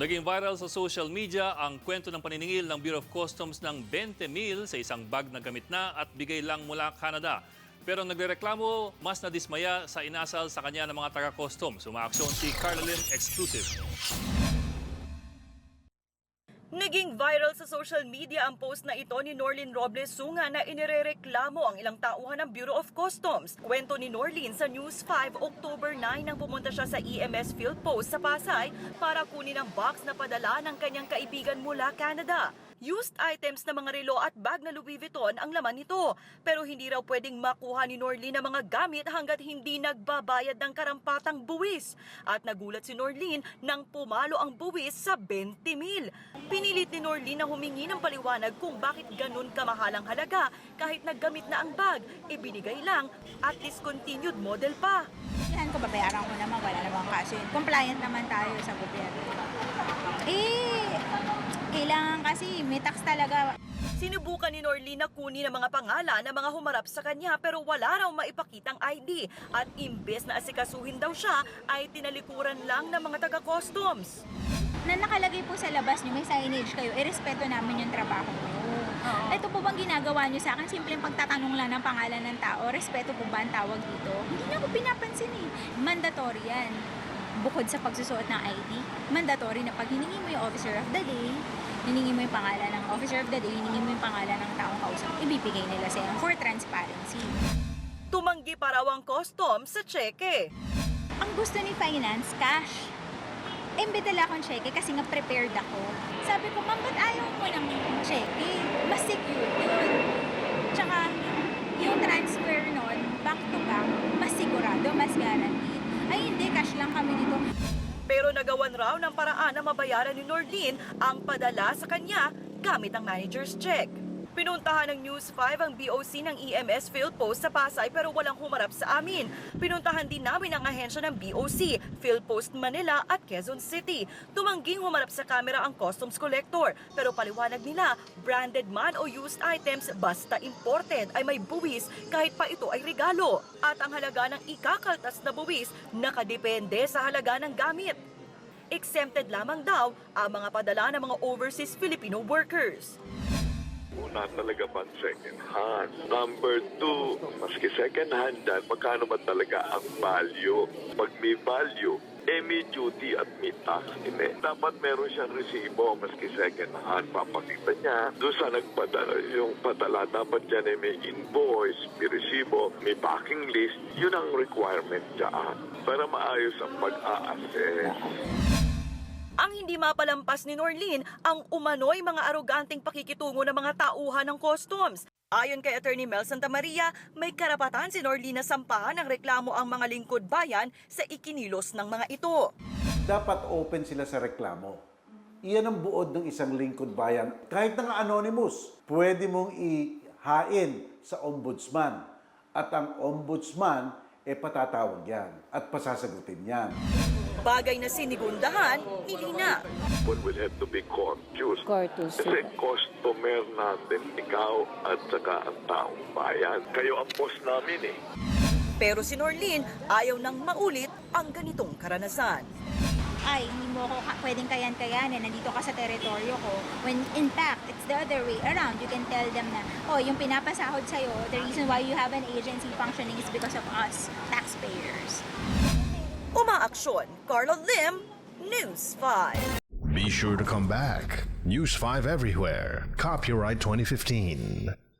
Naging viral sa social media ang kwento ng paniningil ng Bureau of Customs ng 20 mil sa isang bag na gamit na at bigay lang mula Canada. Pero nagrereklamo, mas nadismaya sa inasal sa kanya ng mga taga-customs. Umaaksyon si Carla Lim Exclusive. Naging viral sa social media ang post na ito ni Norlin Robles Sunga na inirereklamo ang ilang tauhan ng Bureau of Customs. Kwento ni Norlin sa News 5 October 9 nang pumunta siya sa EMS Field Post sa Pasay para kunin ang box na padala ng kanyang kaibigan mula Canada. Used items na mga relo at bag na Louis Vuitton ang laman nito. Pero hindi raw pwedeng makuha ni Norlin ang mga gamit hanggat hindi nagbabayad ng karampatang buwis. At nagulat si Norlin nang pumalo ang buwis sa 20 mil. Pinilit ni Norlin na humingi ng paliwanag kung bakit ganun kamahalang halaga kahit naggamit na ang bag, ibinigay lang at discontinued model pa. Yan ko, babayaran ko naman, wala namang kaso. Compliant naman tayo sa gobyerno. Eh, kailangan kasi, may tax talaga. Sinubukan ni Norlin na kunin ang mga pangalan ng mga humarap sa kanya pero wala raw maipakitang ID at imbes na asikasuhin daw siya ay tinalikuran lang ng mga taga-customs. Na nakalagay po sa labas nyo, may signage kayo, irespeto namin yung trabaho nyo. Ito po bang ginagawa nyo sa akin? Simpleng pagtatanong lang ng pangalan ng tao, respeto po ba ang tawag dito? Hindi niya ako pinapansin eh. Mandatory yan. Bukod sa pagsusuot ng ID, mandatory na pag hiningi mo yung officer of the day, hiningi mo yung pangalan ng officer of the day, hiningi mo yung pangalan ng taong kausap, ibibigay nila sa'yo for transparency. Tumanggi pa raw ang customs sa cheque. Ang gusto ni finance, cash. Dala akong cheque kasi nga prepared ako. Sabi ko, ma'am, ba't ayaw mo ng cheque? Mas secure yun. Tsaka, yung transfer nun, back to back, mas sigurado, mas guaranteed. Ay, hindi, cash lang kami dito. Pero nagawan raw ng paraan na mabayaran ni Norlin ang padala sa kanya gamit ang manager's check. Pinuntahan ng News 5 ang BOC ng EMS Field Post sa Pasay pero walang humarap sa amin. Pinuntahan din namin ang ahensya ng BOC, Field Post Manila at Quezon City. Tumangging humarap sa kamera ang customs collector pero paliwanag nila, branded man o used items basta imported ay may buwis kahit pa ito ay regalo. At ang halaga ng ikakaltas na buwis nakadepende sa halaga ng gamit. Exempted lamang daw ang mga padala ng mga overseas Filipino workers. Una talaga pa second hand. Number two, maski second hand dyan, magkano ba talaga ang value? Pag may value, eh may duty at may tax din eh. Dapat meron siyang resibo, maski second hand. Papakita niya doon sa nagpadala, yung padala, dapat dyan eh may invoice, may resibo, may packing list. Yun ang requirement dyan para maayos ang pag-a-assess. Ang hindi mapalampas ni Norlin ang umano'y mga aroganteng pakikitungo ng mga tauhan ng customs. Ayon kay Attorney Mel Santa Maria, may karapatan si Norlin na sampahan ng reklamo ang mga lingkod bayan sa ikinilos ng mga ito. dapat open sila sa reklamo. Iyan ang buod ng isang lingkod bayan. Kahit na anonymous, pwede mong ihain sa ombudsman. At ang ombudsman, e patatawag yan at pasasagutin yan. Bagay na sinigundahan ni Lina. But will have to be courteous. Courteous. Kasi customer natin, ikaw at saka ang taong bayan. Kayo ang boss namin eh. Pero si Norlin ayaw nang maulit ang ganitong karanasan. Ay, hindi mo ako ka- pwedeng kayan-kayanin, nandito ka sa teritoryo ko. When in fact, it's the other way around. You can tell them na, oh, yung pinapasahod sa'yo, the reason why you have an agency functioning is because of us, taxpayers. Umaaksyon, Carlo Lim, News 5. Be sure to come back. News 5 everywhere. Copyright 2015.